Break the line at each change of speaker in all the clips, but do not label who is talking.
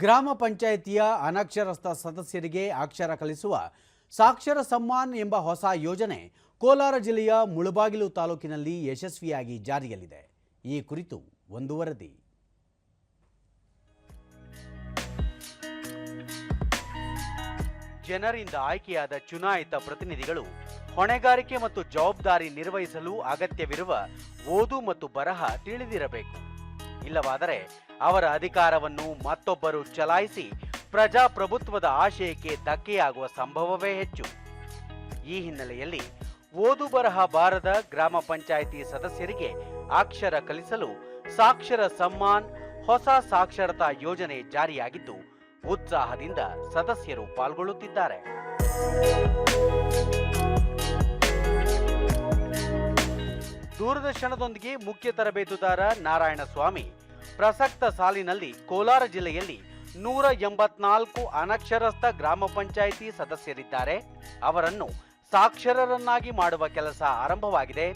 ಗ್ರಾಮ ಪಂಚಾಯಿತಿಯ ಅನಕ್ಷರಸ್ಥ ಸದಸ್ಯರಿಗೆ ಅಕ್ಷರ ಕಲಿಸುವ ಸಾಕ್ಷರ ಸಮ್ಮಾನ್ ಎಂಬ ಹೊಸ ಯೋಜನೆ ಕೋಲಾರ ಜಿಲ್ಲೆಯ ಮುಳಬಾಗಿಲು ತಾಲೂಕಿನಲ್ಲಿ ಯಶಸ್ವಿಯಾಗಿ ಜಾರಿಯಲ್ಲಿದೆ. ಈ ಕುರಿತು ಒಂದು ವರದಿ ಜನರಿಂದ ಆಯ್ಕೆಯಾದ ಚುನಾಯಿತ ಪ್ರತಿನಿಧಿಗಳು ಹೊಣೆಗಾರಿಕೆ ಮತ್ತು ಜವಾಬ್ದಾರಿ ನಿರ್ವಹಿಸಲು ಅಗತ್ಯವಿರುವ ಓದು ಮತ್ತು ಬರಹ ತಿಳಿದಿರಬೇಕು. ಇಲ್ಲವಾದರೆ ಅವರ ಅಧಿಕಾರವನ್ನು ಮತ್ತೊಬ್ಬರು ಚಲಾಯಿಸಿ ಪ್ರಜಾಪ್ರಭುತ್ವದ ಆಶಯಕ್ಕೆ ಧಕ್ಕೆಯಾಗುವ ಸಂಭವವೇ ಹೆಚ್ಚು. ಈ ಹಿನ್ನೆಲೆಯಲ್ಲಿ ಓದು ಬರಹ ಬಾರದ ಗ್ರಾಮ ಪಂಚಾಯಿತಿ ಸದಸ್ಯರಿಗೆ ಅಕ್ಷರ ಕಲಿಸಲು ಸಾಕ್ಷರ ಸಮ್ಮಾನ್, ಹೊಸ ಸಾಕ್ಷರತಾ ಯೋಜನೆ ಜಾರಿಯಾಗಿದ್ದು, ಉತ್ಸಾಹದಿಂದ ಸದಸ್ಯರು ಪಾಲ್ಗೊಳ್ಳುತ್ತಿದ್ದಾರೆ. ದೂರದರ್ಶನದೊಂದಿಗೆ ಮುಖ್ಯ ತರಬೇತುದಾರ ನಾರಾಯಣಸ್ವಾಮಿ. ಪ್ರಸಕ್ತ ಸಾಲಿನಲ್ಲಿ ಕೋಲಾರ ಜಿಲ್ಲೆಯಲ್ಲಿ ನೂರ ಎಂಬತ್ನಾಲ್ಕು ಅನಕ್ಷರಸ್ಥ ಗ್ರಾಮ ಪಂಚಾಯಿತಿ ಸದಸ್ಯರಿದ್ದಾರೆ. ಅವರನ್ನು ಸಾಕ್ಷರರನ್ನಾಗಿ ಮಾಡುವ ಕೆಲಸ ಆರಂಭವಾಗಿದೆ.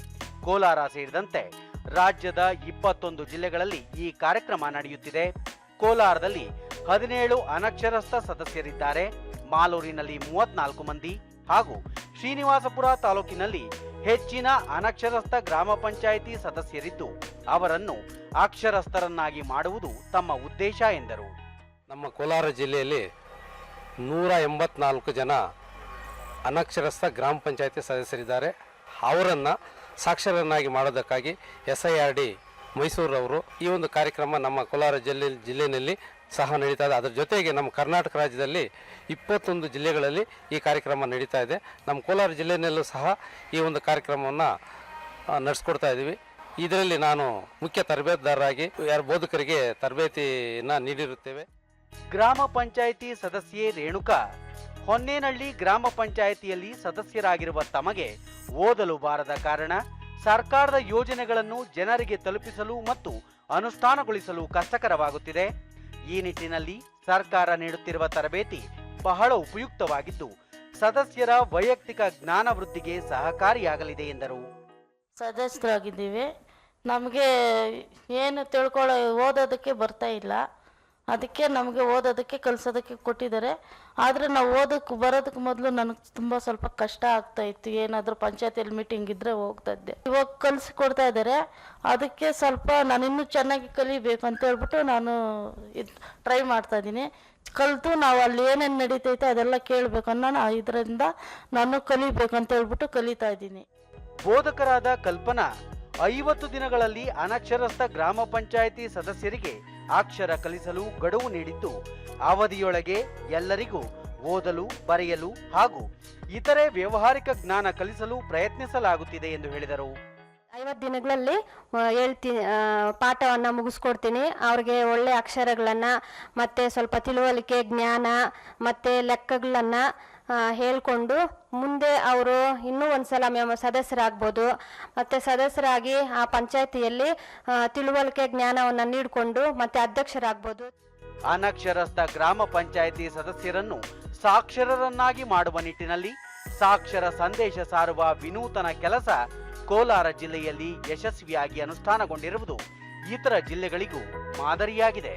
ಕೋಲಾರ ಸೇರಿದಂತೆ ರಾಜ್ಯದ ಇಪ್ಪತ್ತೊಂದು ಜಿಲ್ಲೆಗಳಲ್ಲಿ ಈ ಕಾರ್ಯಕ್ರಮ ನಡೆಯುತ್ತಿದೆ. ಕೋಲಾರದಲ್ಲಿ ಹದಿನೇಳು ಅನಕ್ಷರಸ್ಥ ಸದಸ್ಯರಿದ್ದಾರೆ. ಮಾಲೂರಿನಲ್ಲಿ ಮೂವತ್ನಾಲ್ಕು ಮಂದಿ ಹಾಗೂ ಶ್ರೀನಿವಾಸಪುರ ತಾಲೂಕಿನಲ್ಲಿ ಹೆಚ್ಚಿನ ಅನಕ್ಷರಸ್ಥ ಗ್ರಾಮ ಪಂಚಾಯಿತಿ ಸದಸ್ಯರಿದ್ದು, ಅವರನ್ನು ಅಕ್ಷರಸ್ಥರನ್ನಾಗಿ ಮಾಡುವುದು ತಮ್ಮ ಉದ್ದೇಶ ಎಂದರು.
ನಮ್ಮ ಕೋಲಾರ ಜಿಲ್ಲೆಯಲ್ಲಿ ನೂರ ಎಂಬತ್ನಾಲ್ಕು ಜನ ಅನಕ್ಷರಸ್ಥ ಗ್ರಾಮ ಪಂಚಾಯಿತಿ ಸದಸ್ಯರಿದ್ದಾರೆ. ಅವರನ್ನು ಸಾಕ್ಷರನ್ನಾಗಿ ಮಾಡೋದಕ್ಕಾಗಿ ಎಸ್ ಐ ಆರ್ ಡಿ ಮೈಸೂರವರು ಈ ಒಂದು ಕಾರ್ಯಕ್ರಮ ನಮ್ಮ ಕೋಲಾರ ಜಿಲ್ಲೆ ಜಿಲ್ಲೆಯಲ್ಲಿ ಸಹ ನಡೀತಾ ಇದೆ. ಅದರ ಜೊತೆಗೆ ನಮ್ಮ ಕರ್ನಾಟಕ ರಾಜ್ಯದಲ್ಲಿ ಇಪ್ಪತ್ತೊಂದು ಜಿಲ್ಲೆಗಳಲ್ಲಿ ಈ ಕಾರ್ಯಕ್ರಮ ನಡೀತಾ ಇದೆ. ನಮ್ಮ ಕೋಲಾರ ಜಿಲ್ಲೆಯಲ್ಲೂ ಸಹ ಈ ಒಂದು ಕಾರ್ಯಕ್ರಮವನ್ನು ನಡೆಸ್ಕೊಡ್ತಾ ಇದ್ದೀವಿ. ಇದರಲ್ಲಿ ನಾನು ಮುಖ್ಯ ತರಬೇತುದಾರರಾಗಿ, ಯಾರು ಬೋಧಕರಿಗೆ ತರಬೇತಿಯನ್ನು ನೀಡಿರುತ್ತೇವೆ.
ಗ್ರಾಮ ಪಂಚಾಯಿತಿ ಸದಸ್ಯೆ ರೇಣುಕಾ ಹೊನ್ನೇನಹಳ್ಳಿ ಗ್ರಾಮ ಪಂಚಾಯಿತಿಯಲ್ಲಿ ಸದಸ್ಯರಾಗಿರುವ ತಮಗೆ ಓದಲು ಬಾರದ ಕಾರಣ, ಸರ್ಕಾರದ ಯೋಜನೆಗಳನ್ನು ಜನರಿಗೆ ತಲುಪಿಸಲು ಮತ್ತು ಅನುಷ್ಠಾನಗೊಳಿಸಲು ಕಷ್ಟಕರವಾಗುತ್ತಿದೆ. ಈ ನಿಟ್ಟಿನಲ್ಲಿ ಸರ್ಕಾರ ನೀಡುತ್ತಿರುವ ತರಬೇತಿ ಬಹಳ ಉಪಯುಕ್ತವಾಗಿದ್ದು, ಸದಸ್ಯರ ವೈಯಕ್ತಿಕ ಜ್ಞಾನ ವೃದ್ಧಿಗೆ ಸಹಕಾರಿಯಾಗಲಿದೆ ಎಂದರು.
ಸದಸ್ಯರಾಗಿದ್ದೀವಿ. ನಮಗೆ ಏನು ತಿಳ್ಕೊಳ್ಳೋ ಓದೋದಕ್ಕೆ ಬರ್ತಾ ಇಲ್ಲ. ಅದಕ್ಕೆ ನಮಗೆ ಓದೋದಕ್ಕೆ, ಕಲಿಸೋದಕ್ಕೆ ಕೊಟ್ಟಿದ್ದಾರೆ. ಆದರೆ ನಾವು ಓದೋಕ್ಕೆ ಬರೋದಕ್ಕೆ ಮೊದಲು ನನಗೆ ತುಂಬ ಸ್ವಲ್ಪ ಕಷ್ಟ ಆಗ್ತಾ ಇತ್ತು. ಏನಾದರೂ ಪಂಚಾಯತಿಯಲ್ಲಿ ಮೀಟಿಂಗ್ ಇದ್ದರೆ ಹೋಗ್ತಾ ಇದ್ದೆ. ಇವಾಗ ಕಲಿಸಿ ಕೊಡ್ತಾ ಇದ್ದಾರೆ. ಅದಕ್ಕೆ ಸ್ವಲ್ಪ ನಾನಿನ್ನೂ ಚೆನ್ನಾಗಿ ಕಲಿಬೇಕು ಅಂತ ಹೇಳ್ಬಿಟ್ಟು ನಾನು ಇದು ಟ್ರೈ ಮಾಡ್ತಾ ಇದ್ದೀನಿ. ಕಲಿತು ನಾವು ಅಲ್ಲಿ ಏನೇನು ನಡೀತೈತೆ ಅದೆಲ್ಲ ಕೇಳಬೇಕು ಅನ್ನೋ ಇದರಿಂದ ನಾನು ಕಲಿಬೇಕು ಅಂತ ಹೇಳ್ಬಿಟ್ಟು ಕಲಿತಾ ಇದ್ದೀನಿ.
ಬೋಧಕರಾದ ಕಲ್ಪನಾ ಐವತ್ತು ದಿನಗಳಲ್ಲಿ ಅನಕ್ಷರಸ್ಥ ಗ್ರಾಮ ಪಂಚಾಯಿತಿ ಸದಸ್ಯರಿಗೆ ಅಕ್ಷರ ಕಲಿಸಲು ಗಡುವು ನೀಡಿದ್ದು, ಅವಧಿಯೊಳಗೆ ಎಲ್ಲರಿಗೂ ಓದಲು, ಬರೆಯಲು ಹಾಗೂ ಇತರೆ ವ್ಯವಹಾರಿಕ ಜ್ಞಾನ ಕಲಿಸಲು ಪ್ರಯತ್ನಿಸಲಾಗುತ್ತಿದೆ ಎಂದು ಹೇಳಿದರು.
ಐವತ್ತು ದಿನಗಳಲ್ಲಿ ಹೇಳ್ತೀನಿ ಪಾಠವನ್ನು ಮುಗಿಸ್ಕೊಡ್ತೀನಿ. ಅವ್ರಿಗೆ ಒಳ್ಳೆ ಅಕ್ಷರಗಳನ್ನು, ಮತ್ತು ಸ್ವಲ್ಪ ತಿಳುವಳಿಕೆ, ಜ್ಞಾನ, ಮತ್ತು ಲೆಕ್ಕಗಳನ್ನು ಹೇಳ್ಕೊಂಡು ಮುಂದೆ ಅವರು ಇನ್ನೂ ಒಂದ್ಸಲ ಸಲ ಮೆಮ ಸದಸ್ಯರಾಗ್ಬೋದು. ಮತ್ತು ಸದಸ್ಯರಾಗಿ ಆ ಪಂಚಾಯತಿಯಲ್ಲಿ ತಿಳುವಳಿಕೆ ಜ್ಞಾನವನ್ನು ನೀಡಿಕೊಂಡು ಮತ್ತೆ ಅಧ್ಯಕ್ಷರಾಗ್ಬೋದು.
ಅನಕ್ಷರಸ್ಥ ಗ್ರಾಮ ಪಂಚಾಯಿತಿ ಸದಸ್ಯರನ್ನು ಸಾಕ್ಷರರನ್ನಾಗಿ ಮಾಡುವ ನಿಟ್ಟಿನಲ್ಲಿ ಸಾಕ್ಷರ ಸಂದೇಶ ಸಾರುವ ವಿನೂತನ ಕೆಲಸ ಕೋಲಾರ ಜಿಲ್ಲೆಯಲ್ಲಿ ಯಶಸ್ವಿಯಾಗಿ ಅನುಷ್ಠಾನಗೊಂಡಿರುವುದು ಇತರ ಜಿಲ್ಲೆಗಳಿಗೂ ಮಾದರಿಯಾಗಿದೆ.